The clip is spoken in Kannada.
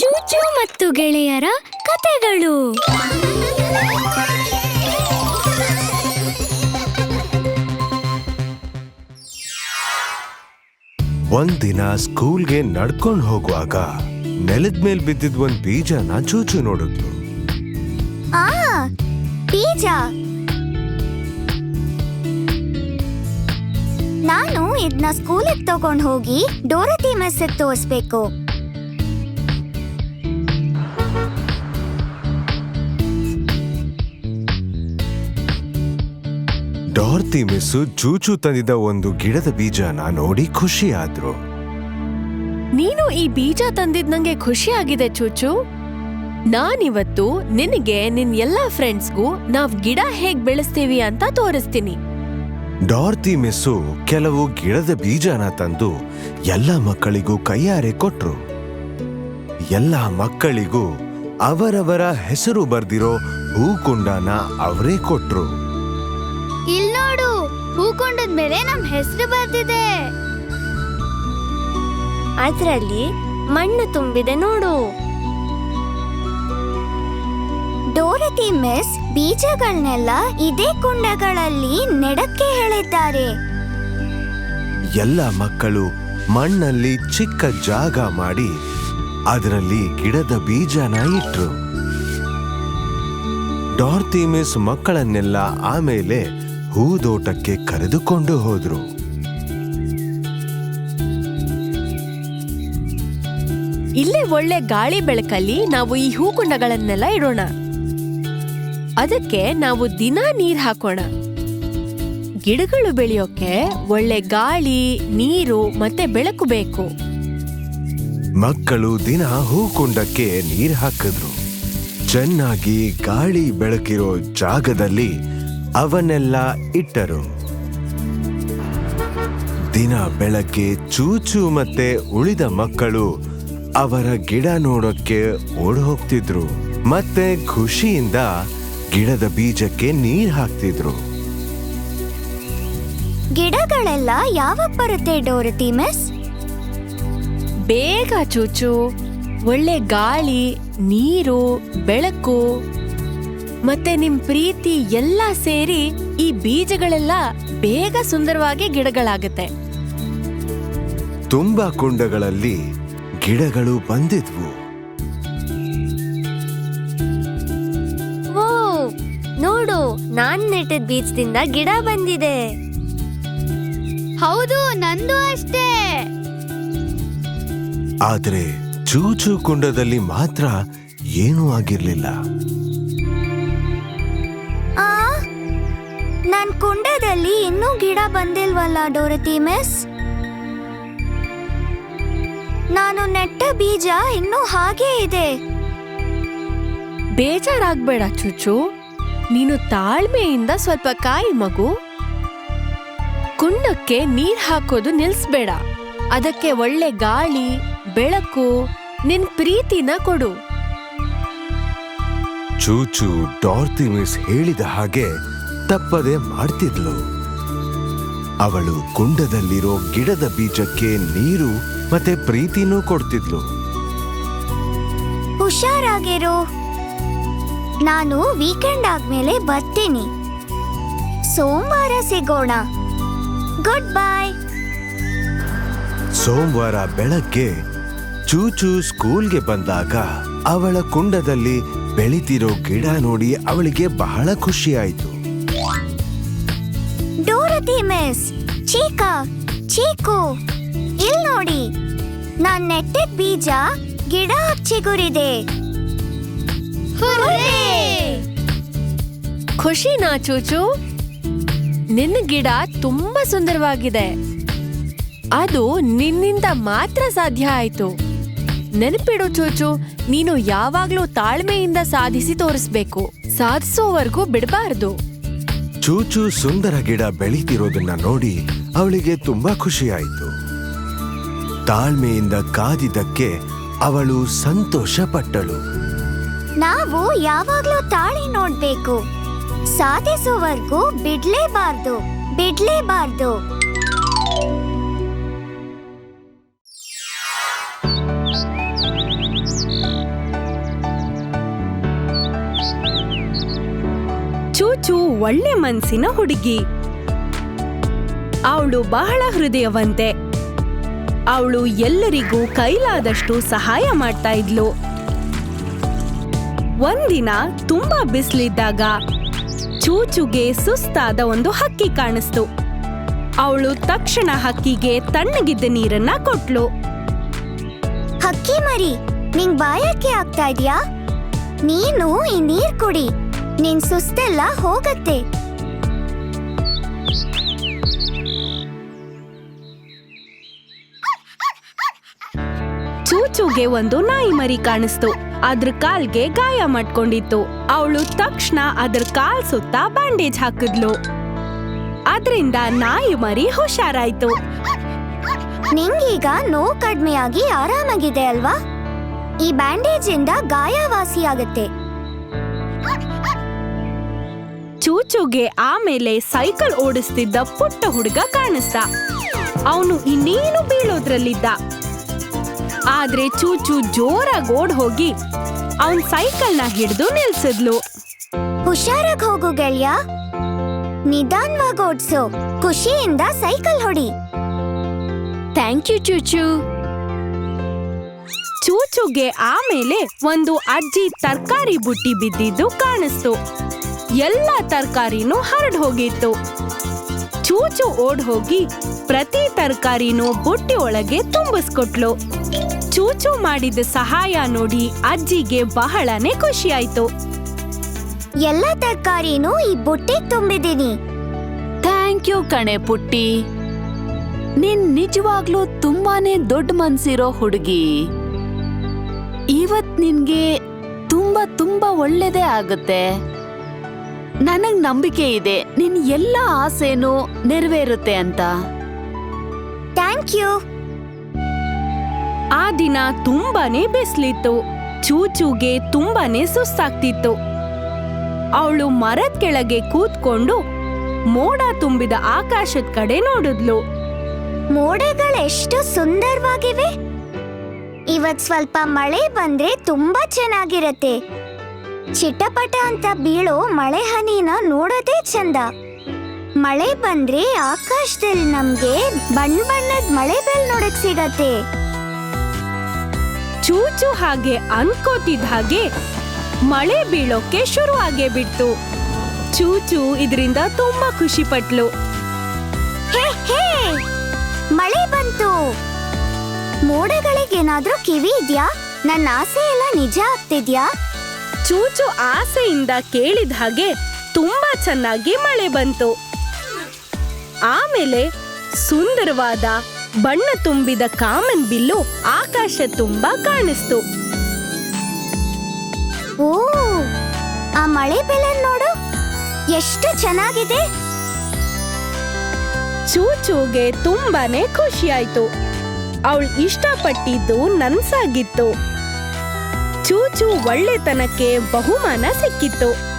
ಚೂಚು ಮತ್ತು ಗೆಳೆಯರ ಕತೆಗಳು ಒಂದಿನ ಸ್ಕೂಲ್ಗೆ ನಡ್ಕೊಂಡು ಹೋಗುವಾಗ ನೆಲದ ಮೇಲೆ ಬಿದ್ದಿದ್ ಒಂದ್ ಬೀಜನ ಚೂಚು ನೋಡಿದ್ಲು ಆ ಬೀಜ. ನಾನು ಇದನ್ನ ಸ್ಕೂಲಿಗೆ ತಗೊಂಡ್ ಹೋಗಿ ಡೋರತಿ ಮೆಸ್ಸಿಗೆ ತೋರಿಸ್ಬೇಕು. ಡಾರ್ತಿ ಮಿಸ್ಸು ಚೂಚು ತಂದಿದ್ದ ಒಂದು ಗಿಡದ ಬೀಜನ ನೋಡಿ ಖುಷಿ ಆದ್ರು. ನೀನು ಈ ಬೀಜ ತಂದಿದ್ ನಂಗೆ ಖುಷಿ ಆಗಿದೆ ಚೂಚು. ನಾನಿವತ್ತು ನಿನಗೆ ನಿನ್ ಎಲ್ಲಾ ಫ್ರೆಂಡ್ಸ್ಗೂ ನಾವ್ ಗಿಡ ಹೇಗ್ ಬೆಳೆಸ್ತೀವಿ ಅಂತ ತೋರಿಸ್ತೀನಿ. ಡಾರ್ತಿ ಮಿಸ್ಸು ಕೆಲವು ಗಿಡದ ಬೀಜನ ತಂದು ಎಲ್ಲ ಮಕ್ಕಳಿಗೂ ಕೈಯಾರೆ ಕೊಟ್ರು. ಎಲ್ಲ ಮಕ್ಕಳಿಗೂ ಅವರವರ ಹೆಸರು ಬರ್ದಿರೋ ಹೂಕುಂಡನ ಅವರೇ ಕೊಟ್ರು. ನೋಡು ಹೂಕೊಂಡದ ಮೇಲೆ ನಮ್ ಹೆಸರು ಬರ್ದಿದೆ. ಅದ್ರಲ್ಲಿ ಮಣ್ಣು ತುಂಬಿದೆ ನೋಡು. ಡೋರತಿ ಮಿಸ್ ಬೀಜಗಳನ್ನೆಲ್ಲ ಇದೇ ಕುಂಡಗಳಲ್ಲಿ ನೆಡಕ್ಕೆ ಹೇಳಿದ್ದಾರೆ ಎಲ್ಲ ಮಕ್ಕಳು ಮಣ್ಣಲ್ಲಿ ಚಿಕ್ಕ ಜಾಗ ಮಾಡಿ ಅದರಲ್ಲಿ ಗಿಡದ ಬೀಜನ ಇಟ್ರು. ಡಾರ್ತಿ ಮಿಸ್ ಮಕ್ಕಳನ್ನೆಲ್ಲ ಆಮೇಲೆ ಹೂದೋಟಕ್ಕೆ ಕರೆದುಕೊಂಡು ಹೋದ್ರು. ಇಲ್ಲೇ ಒಳ್ಳೆ ಗಾಳಿ ಬೆಳಕಲ್ಲಿ ನಾವು ಈ ಹೂಕುಂಡಗಳನ್ನೆಲ್ಲ ಇಡೋಣ. ಅದಕ್ಕೆ ನಾವು ದಿನ ನೀರ್ ಹಾಕೋಣ. ಗಿಡಗಳು ಬೆಳೆಯೋಕೆ ಒಳ್ಳೆ ಗಾಳಿ ನೀರು ಮತ್ತೆ ಬೆಳಕು ಬೇಕು. ಮಕ್ಕಳು ದಿನ ಹೂಕುಂಡಕ್ಕೆ ನೀರ್ ಹಾಕಿದ್ರು. ಚೆನ್ನಾಗಿ ಗಾಳಿ ಬೆಳಕಿರೋ ಜಾಗದಲ್ಲಿ ಅವನ್ನೆಲ್ಲ ಇಟ್ಟರು. ದಿನ ಬೆಳಗ್ಗೆ ಚೂಚು ಮತ್ತೆ ಉಳಿದ ಮಕ್ಕಳು ಅವರ ಗಿಡ ನೋಡೋಕ್ಕೆ ಓಡಿ ಹೋಗ್ತಿದ್ರು ಮತ್ತೆ ಖುಷಿಯಿಂದ ಗಿಡದ ಬೀಜಕ್ಕೆ ನೀರ್ ಹಾಕ್ತಿದ್ರು. ಗಿಡಗಳೆಲ್ಲ ಯಾವಾಗ ಬರುತ್ತೆ ಡೋರತಿ ಮಿಸ್? ಬೇಗ ಚೂಚು. ಒಳ್ಳೆ ಗಾಳಿ ನೀರು ಬೆಳಕು. ಮತ್ತೆ ನಿಮ್ ಪ್ರೀತಿ ಎಲ್ಲ ಸೇರಿ ಈ ಬೀಜಗಳೆಲ್ಲ ಬೇಗ ಸುಂದರವಾಗಿ ಗಿಡಗಳಾಗತ್ತೆ. ತುಂಬಾ ಕುಂಡಗಳಲ್ಲಿ ಗಿಡಗಳು ಬಂದಿದ್ವು. ಓ ನೋಡು ನಾನ್ ನೆಟ್ಟಿದ್ ಬೀಜದಿಂದ ಗಿಡ ಬಂದಿದೆ. ಹೌದು ನಂದು ಅಷ್ಟೇ. ಆದ್ರೆ ಚೂಚು ಕುಂಡದಲ್ಲಿ ಮಾತ್ರ ಏನೂ ಆಗಿರ್ಲಿಲ್ಲ. ನನ್ ಕುಂಡದಲ್ಲಿ ಇನ್ನೂ ಗಿಡ ಬಂದಿಲ್ವಲ್ಲ ಡೋರತಿ ಮಿಸ್? ನಾನು ನೆಟ್ಟ ಬೀಜ ಇನ್ನೂ ಹಾಗೇ ಇದೆ. ಬೇಜಾರಾಗ್ಬೇಡ ಚುಚ್ಚು. ನೀನು ತಾಳ್ಮೆಯಿಂದ ಸ್ವಲ್ಪ ಕಾಯಿ ಮಗು. ಕುಂಡಕ್ಕೆ ನೀರ್ ಹಾಕೋದು ನಿಲ್ಸ್ಬೇಡ. ಅದಕ್ಕೆ ಒಳ್ಳೆ ಗಾಳಿ ಬೆಳಕು ನಿನ್ ಪ್ರೀತಿನ ಕೊಡು. ಚೂಚು ಡಾರ್ತಿ ಮಿಸ್ ಹೇಳಿದ ಹಾಗೆ ತಪ್ಪದೆ ಮಾಡ್ತಿದ್ಲು. ಅವಳು ಕುಂಡದಲ್ಲಿರೋ ಗಿಡದ ಬೀಜಕ್ಕೆ ನೀರು ಮತ್ತೆ ಪ್ರೀತಿನೂ ಕೊಡ್ತಿದ್ಲು. ಹುಷಾರಾಗಿರು. ನಾನು ವೀಕೆಂಡ್ ಆದ್ಮೇಲೆ ಬರ್ತೀನಿ. ಸೋಮವಾರ ಸಿಗೋಣ. ಗುಡ್ ಬಾಯ್ ಸೋಮವಾರ ಬೆಳಗ್ಗೆ ಚೂಚು ಸ್ಕೂಲ್ಗೆ ಬಂದಾಗ ಅವಳ ಕುಂಡದಲ್ಲಿ ಬೆಳಿತಿರೋ ಗಿಡ ನೋಡಿ ಅವಳಿಗೆ ಬಹಳ ಖುಷಿಯಾಯಿತು ಡೋರತಿ ಮಿಸ್ ಚೀಕ, ಚೀಕು. ಇಲ್ ನೋಡಿ. ನಾನ್ ನೆಟ್ಟಿದ್ ಬೀಜ ಗಿಡ ಚಿಗುರಿದೆ. ಖುಷಿನಾ ಚೂಚು. ನಿನ್ನ ಗಿಡ ತುಂಬಾ ಸುಂದರವಾಗಿದೆ. ಅದು ನಿನ್ನಿಂದ ಮಾತ್ರ ಸಾಧ್ಯ ಆಯ್ತು. ನೆನಪಿಡು ಚೂಚು, ನೀನು ಯಾವಾಗ್ಲೂ ತಾಳ್ಮೆಯಿಂದ ಸಾಧಿಸಿ ತೋರಿಸ್ಬೇಕು. ಸಾಧಿಸೋವರೆಗೂ ಬಿಡಬಾರ್ದು. ಚೂಚು ಸುಂದರ ಗಿಡ ಬೆಳೀತಿರೋದನ್ನ ನೋಡಿ ಅವಳಿಗೆ ತುಂಬಾ ಖುಷಿಯಾಯಿತು. ತಾಳ್ಮೆಯಿಂದ ಕಾದಿದ್ದಕ್ಕೆ ಅವಳು ಸಂತೋಷ ಪಟ್ಟಳು ನಾವು ಯಾವಾಗ್ಲೂ ತಾಳಿ ನೋಡ್ಬೇಕು. ಸಾಧಿಸುವವರೆಗೂ ಬಿಡ್ಲೇಬಾರ್ದು ಬಿಡ್ಲೇಬಾರ್ದು. ಒಳ್ಳೆ ಮನ್ಸಿನ ಹುಡುಗಿ. ಅವಳು ಬಹಳ ಹೃದಯವಂತೆ. ಅವಳು ಎಲ್ಲರಿಗೂ ಕೈಲಾದಷ್ಟು ಸಹಾಯ ಮಾಡ್ತಾ ಇದ್ಲು. ಒಂದಿನ ತುಂಬಾ ಬಿಸಿಲಿದ್ದಾಗ ಚೂಚುಗೆ ಸುಸ್ತಾದ ಒಂದು ಹಕ್ಕಿ ಕಾಣಿಸ್ತು. ಅವಳು ತಕ್ಷಣ ಹಕ್ಕಿಗೆ ತಣ್ಣಗಿದ್ದ ನೀರನ್ನ ಕೊಟ್ಲು. ಹಕ್ಕಿ ಮರಿ, ನಿಂಗ್ ಬಾಯಕ್ಕೆ ಆಗ್ತಾ ಇದ್ಯಾ? ನೀನು ಈ ನೀರ್ ಕುಡಿ. ನಿನ್ ಸುಸ್ತೆಲ್ಲ ಹೋಗತ್ತೆ. ಚೂಚೂಗೆ ಒಂದು ನಾಯಿ ಮರಿ ಕಾಣಿಸ್ತು. ಅದ್ರ ಕಾಲ್ಗೆ ಗಾಯ ಮಾಡ್ಕೊಂಡಿತ್ತು. ಅವಳು ತಕ್ಷಣ ಅದ್ರ ಕಾಲ್ ಸುತ್ತ ಬ್ಯಾಂಡೇಜ್ ಹಾಕಿದ್ಲು. ಅದ್ರಿಂದ ನಾಯಿ ಮರಿ ಹುಷಾರಾಯ್ತು. ನಿಂಗೀಗ ನೋವು ಕಡ್ಮೆಯಾಗಿ ಆರಾಮಾಗಿದೆ ಅಲ್ವಾ? ಈ ಬ್ಯಾಂಡೇಜ್ ಇಂದ ಗಾಯ ವಾಸಿಯಾಗತ್ತೆ ಚೂಚುಗೆ ಆಮೇಲೆ ಸೈಕಲ್ ಓಡಿಸ್ತಿದ್ದ ಪುಟ್ಟ ಹುಡುಗ ಕಾಣಿಸ್ದ. ಅವನು ಇನ್ನೇನು ಬೀಳೋದ್ರಲ್ಲಿದ್ದ. ಆದ್ರೆ ಚೂಚು ಜೋರಾಗಿ ಓಡ್ ಹೋಗಿ ಅವನ್ ಸೈಕಲ್ನ ಹಿಡಿದು ನಿಲ್ಸಿದ್ಲು. ಹುಷಾರಾಗಿ ಹೋಗು ಗೆಳೆಯ. ನಿಧಾನವಾಗಿ ಓಡಿಸು. ಖುಷಿಯಿಂದ ಸೈಕಲ್ ಹೊಡಿ. Thank you ಚೂಚು. ಚೂಚುಗೆ ಆಮೇಲೆ ಒಂದು ಅಜ್ಜಿ ತರಕಾರಿ ಬುಟ್ಟಿ ಬಿದ್ದಿದ್ದು ಕಾಣಿಸ್ತು. ಎಲ್ಲ ತರಕಾರಿನೂ ಹರಡ್ ಹೋಗಿತ್ತು. ಚೂಚು ಓಡ್ ಹೋಗಿ ಪ್ರತಿ ತರಕಾರಿನೂ ಬುಟ್ಟಿ ಒಳಗೆ ತುಂಬಿಸ್ಕೊಟ್ಲು. ಚೂಚು ಮಾಡಿದ ಸಹಾಯ ನೋಡಿ ಅಜ್ಜಿಗೆ ಬಹಳನೇ ಖುಷಿಯಾಯ್ತು. ಎಲ್ಲ ತರಕಾರಿನೂ ಈ ಬುಟ್ಟಿಗೆ ತುಂಬಿದೀನಿ ಥ್ಯಾಂಕ್ ಯು ಕಣೆ ಪುಟ್ಟಿ. ನಿನ್ ನಿಜವಾಗ್ಲೂ ತುಂಬಾನೇ ದೊಡ್ಡ ಮನ್ಸಿರೋ ಹುಡುಗಿ. ಇವತ್ ನಿನ್ಗೆ ತುಂಬಾ ತುಂಬಾ ಒಳ್ಳೇದೇ ಆಗುತ್ತೆ. ನನಗ್ ನಂಬಿಕೆ ಇದೆ. ನಿನ್ ಎಲ್ಲ ಆಸೆನೂ ನೆರವೇರುತ್ತೆ ಅಂತ. Thank you. ಆ ದಿನ ತುಂಬಾನೇ ಬಿಸ್ಲಿತ್ತು. ಚೂಚೂಗೆ ತುಂಬಾನೇ ಸುಸ್ತಾಗ್ತಿತ್ತು ಅವಳು ಮರದ ಕೆಳಗೆ ಕೂತ್ಕೊಂಡು ಮೋಡ ತುಂಬಿದ ಆಕಾಶದ ಕಡೆ ನೋಡಿದ್ಲು. ಮೋಡಗಳೆಷ್ಟು ಸುಂದರವಾಗಿವೆ. ಇವತ್ ಸ್ವಲ್ಪ ಮಳೆ ಬಂದ್ರೆ ತುಂಬಾ ಚೆನ್ನಾಗಿರತ್ತೆ. ಚಿಟಪಟ ಅಂತ ಬೀಳೋ ಮಳೆ ಹನಿನ ನೋಡೋದೇ ಚಂದ. ಮಳೆ ಬಂದ್ರೆ ಆಕಾಶದಲ್ಲಿ ನಮ್ಗೆ ಬಣ್ಣ ಬಣ್ಣದ ಮಳೆ ಬೆಲ್ ನೋಡಕ್ ಸಿಗತ್ತೆ. ಚೂಚು ಹಾಗೆ ಅನ್ಕೋತಿದ್ ಹಾಗೆ ಮಳೆ ಬೀಳೋಕೆ ಶುರು ಆಗೇ ಬಿಡ್ತು. ಚೂಚು ಇದರಿಂದ ತುಂಬಾ ಖುಷಿ ಪಟ್ಲು. ಹೇ ಹೇ ಮಳೆ ಬಂತು. ಮೋಡಗಳಿಗೆ ಮೋಡಗಳಿಗೇನಾದ್ರೂ ಕಿವಿ ಇದ್ಯಾ? ನನ್ನ ಆಸೆ ಎಲ್ಲ ನಿಜ ಆಗ್ತಿದ್ಯಾ? ಚೂಚು ಆಸೆಯಿಂದ ಕೇಳಿದ ಹಾಗೆ ತುಂಬಾ ಚೆನ್ನಾಗಿ ಮಳೆ ಬಂತು. ಆಮೇಲೆ ಸುಂದರವಾದ ಬಣ್ಣ ತುಂಬಿದ ಕಾಮನ್ ಬಿಲ್ಲು ಆಕಾಶ ತುಂಬಾ ಕಾಣಿಸ್ತು. ಓ ಆ ಮಳೆ ಬೆಲೆ ನೋಡು. ಎಷ್ಟು ಚೆನ್ನಾಗಿದೆ. ಚೂಚೂಗೆ ತುಂಬಾನೇ ಖುಷಿಯಾಯ್ತು. ಅವಳು ಇಷ್ಟಪಟ್ಟಿದ್ದು ನನ್ಸಾಗಿತ್ತು. ಚೂಚು ಒಳ್ಳೆತನಕ್ಕೆ ಬಹುಮಾನ ಸಿಕ್ಕಿತ್ತು.